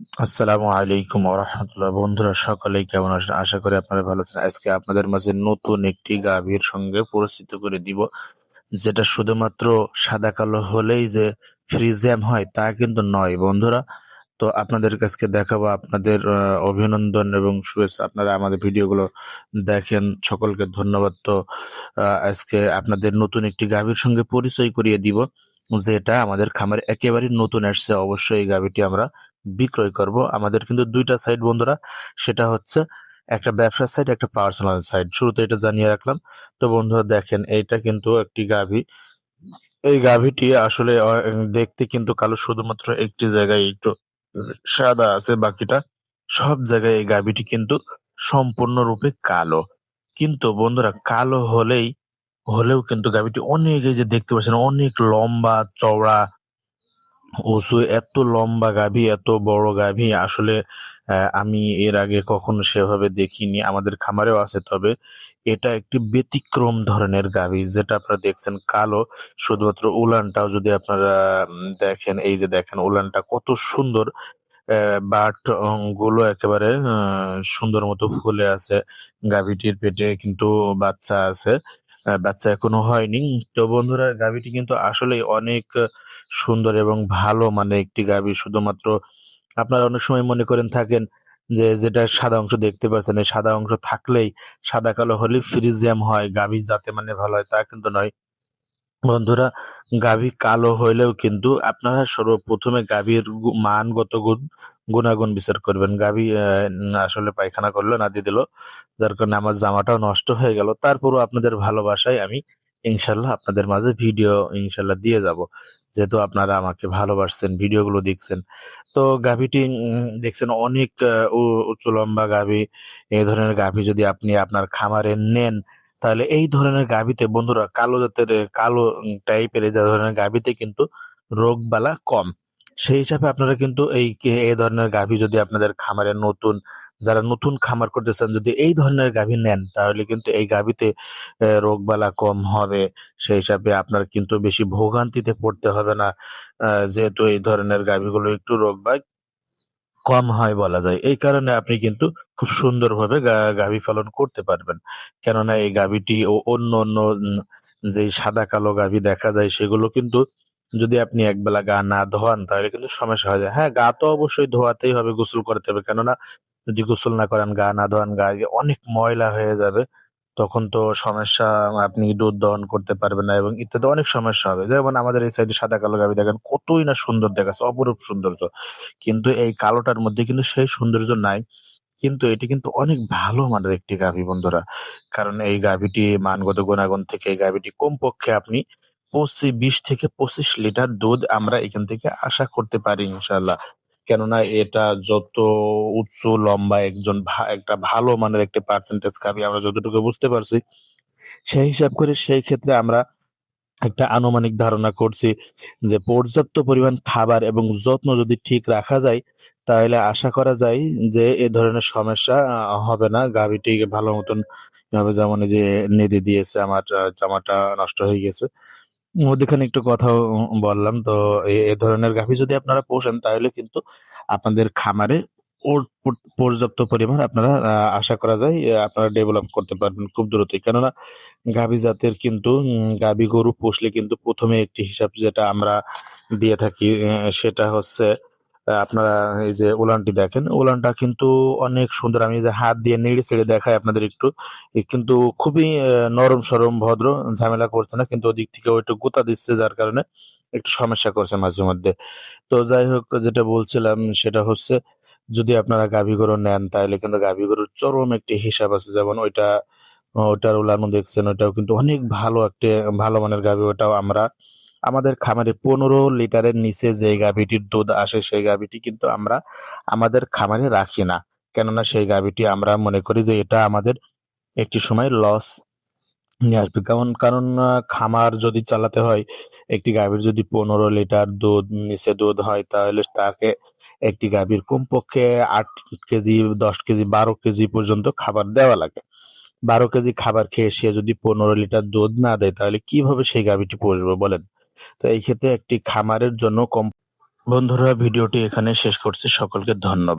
আসসালামু আলাইকুম ওরহামতুল্লাহ বন্ধুরা, সকলেই কেমন আছেন? আশা করি আপনারা ভালো আছেন। আজকে আপনাদের মাঝে নতুন একটি গাভীর সঙ্গে পরিচিত করে দিব, যেটা শুধুমাত্র সাদা কালো হলেই যে ফ্রিজিয়াম হয়, তা কিন্তু নয় বন্ধুরা। তো আপনাদের কাছে দেখাবো আপনাদের অভিনন্দন এবং শুভেচ্ছা। আপনারা আমাদের ভিডিওগুলো দেখেন, সকলকে ধন্যবাদ। তো আজকে আপনাদের নতুন একটি গাভীর সঙ্গে পরিচয় করিয়ে দিব, যেটা আমাদের খামারে একেবারে নতুন আসছে। অবশ্যই এই গাভীটি আমরা বিক্রয় করব। আমাদের কিন্তু দুইটা সাইড বন্ধুরা, সেটা হচ্ছে একটা ব্যবসার সাইড একটা পার্সোনাল সাইড শুরুতে এটা জানিয়ে রাখলাম। তো বন্ধুরা দেখেন, এইটা কিন্তু একটি গাভী। এই গাভীটি আসলে দেখতে কিন্তু কালো, শুধুমাত্র একটি জায়গায় একটু সাদা আছে, বাকিটা সব জায়গায় এই গাভীটি কিন্তু সম্পূর্ণরূপে কালো। কিন্তু বন্ধুরা, কালো হলেই, হলেও কিন্তু গাভীটি অনেক এই যে দেখতে পাচ্ছেন, অনেক লম্বা, চওড়া উঁচু এত লম্বা গাভী, এত বড় গাভী, আসলে আমি এর আগে কখনো সেভাবে দেখিনি। আমাদের খামারেও আছে, তবে এটা একটি ব্যতিক্রম ধরনের গাভী, যেটা আপনারা দেখছেন কালো, শুধুমাত্র উলানটাও যদি আপনারা দেখেন, এই যে দেখেন উলানটা কত সুন্দর বাটগুলো একেবারে সুন্দর মতো ফুলে আছে, গাভীটির পেটে কিন্তু বাচ্চা আছে। বাচ্চা এখনও হয়নি। তো বন্ধুরা, গাভীটি কিন্তু আসলে অনেক সুন্দর এবং ভালো মানে একটি গাভী। শুধুমাত্র আপনারা অনেক সময় মনে করেন থাকেন যে, যেটা সাদা অংশ দেখতে পাচ্ছেন। এই সাদা অংশ থাকলেই সাদা কালো হলে ফ্রিজিয়াম হয়, গাভী যাতে মানে ভালো হয় তা কিন্তু নয়। বন্ধুরা গাভী কালো হইলেও কিন্তু আপনারা সর্বপ্রথমে গাভীর মানগত গুণ গুণাগুণ বিচার করবেন। গাভী আসলে পায়খানা করল নাদি দিল যার কারণে আমার জামাটাও নষ্ট হয়ে গেল। তারপরও আপনাদের ভালোবাসায় আমি ইনশাল্লাহ আপনাদের মাঝে ভিডিও ইনশাল্লাহ দিয়ে যাব। যেহেতু আপনারা আমাকে ভালোবাসছেন ভিডিওগুলো দেখছেন। তো গাভীটি দেখছেন অনেক আহ, উ- উঁচু লম্বা গাভী। এই ধরনের গাভী যদি আপনি আপনার খামারে নেন তাহলে এই ধরনের গাভীতে বন্ধুরা কালো জাতের, কালো টাইপের এই ধরনের গাভীতে কিন্তু রোগ বালা কম। সেই হিসাবে আপনারা কিন্তু এই এই ধরনের গাভী যদি আপনাদের খামারে নতুন, যারা নতুন খামার করতে চান যদি এই ধরনের গাভী নেন, তাহলে কিন্তু এই গাভীতে রোগ বালা কম হবে। সেই হিসাবে আপনার কিন্তু বেশি ভোগান্তিতে পড়তে হবে না। যেহেতু এই ধরনের গাভীগুলো একটু রোগ বাই কম হয় বলা যায়। এই কারণে আপনি কিন্তু খুব সুন্দরভাবে গা- গাভী পালন করতে পারবেন। কেননা এই গাভীটি ও অন্য অন্য যে সাদা কালো গাভী দেখা যায়, সেগুলো কিন্তু যদি আপনি একবেলা গা না ধোয়ান, তাহলে কিন্তু সমস্যা হয়ে যায়। হ্যাঁ গা তো অবশ্যই ধোয়াতেই হবে, গোসল করতে হবে। কেননা যদি গোসল না করেন, গা না ধোয়ান, গায়ে অনেক ময়লা হয়ে যাবে। তখন তো সমস্যা, আপনি দুধ দহন করতে পারবেন না এবং ইত্যাদি অনেক সমস্যা হবে। যেমন আমাদের এই সাইডে সাদা কালো গাভী দেখেন, কতই না সুন্দর দেখাচ্ছে, অপরূপ সৌন্দর্য। কিন্তু এই কালোটার মধ্যে কিন্তু সেই সৌন্দর্য নাই। কিন্তু এটি কিন্তু অনেক ভালো মানের একটি গাভী বন্ধুরা। কারণ এই গাভীটি মানগত গুণাগুণ থেকে, এই গাভীটি কমপক্ষে আপনি পঁচিশ, বিশ থেকে পঁচিশ লিটার দুধ আমরা এখান থেকে আশা করতে পারি ইনশাল্লাহ কেননা এটা যত উচ্চ লম্বা একজন একটা ভালো মানের একটা পার্সেন্টেজ গাভী আমরা যতটুকু বুঝতে পারছি, সেই হিসাব করে সেই ক্ষেত্রে আমরা একটা আনুমানিক ধারণা করছি যে পর্যাপ্ত পরিমাণ খাবার এবং যত্ন যদি ঠিক রাখা যায়, তাহলে আশা করা যায় যে এ ধরনের সমস্যা হবে না। গাভীটি ভালো মতন হবে যেমন যে নেদে দিয়েছে, আমার, জামাটা নষ্ট হয়ে গেছে। মধ্যখানে একটু কথা বললাম। তো এ ধরনের গাভী যদি আপনারা পোষেন, তাহলে কিন্তু আপনাদের খামারে পর্যাপ্ত পরিমাণ আপনারা আশা করা যায় আপনারা ডেভেলপ করতে পারবেন খুব দ্রুতই। কেননা গাভী জাতের কিন্তু গাভী গরু পুষলে কিন্তু প্রথমে একটি হিসাব যেটা আমরা দিয়ে থাকি সেটা হচ্ছে আপনারা এই যে উলানটি দেখেন, উলানটা কিন্তু অনেক সুন্দর। আমি যে হাত দিয়ে নেড়ে ছেড়ে দেখাই আপনাদের একটু। কিন্তু খুবই নরম সরম, ভদ্র, ঝামেলা করছে না, কিন্তু ওদিক থেকে একটু গোতা দিচ্ছে, যার কারণে একটু সমস্যা করছে মাঝে মধ্যে। তো যাই হোক, যেটা বলছিলাম সেটা হচ্ছে, যদি আপনারা গাভী গরু নেন, তাহলে কিন্তু গাভী গরুর চরম একটি হিসাব আছে। যেমন ওইটা, ওটার উলানো দেখছেন, ওটাও কিন্তু অনেক ভালো একটা, ভালো মানের গাভী, ওটাও আমরা আমাদের খামারে পনেরো লিটারের নিচে যে গাভীটির দুধ আসে, সেই গাভীটি কিন্তু আমরা আমাদের খামারে রাখি না। কেননা সেই গাভীটি আমরা মনে করি যে এটা আমাদের একটি সময় লস নিয়ে আসবে। কারণ কারণ খামার যদি চালাতে হয়, একটি গাভীর যদি পনেরো লিটার দুধ, নিচে দুধ হয়, তাহলে তাকে একটি গাভীর কমপক্ষে আট কেজি, দশ কেজি, বারো কেজি পর্যন্ত খাবার দেওয়া লাগে। বারো কেজি খাবার খেয়ে সে যদি পনেরো লিটার দুধ না দেয়, তাহলে কীভাবে সেই গাভীটি পুষবে বলেন? তো এই ক্ষেত্রে একটি খামারের জন্য কম বন্ধুরা ভিডিওটি এখানে শেষ করছি। সকলকে ধন্যবাদ।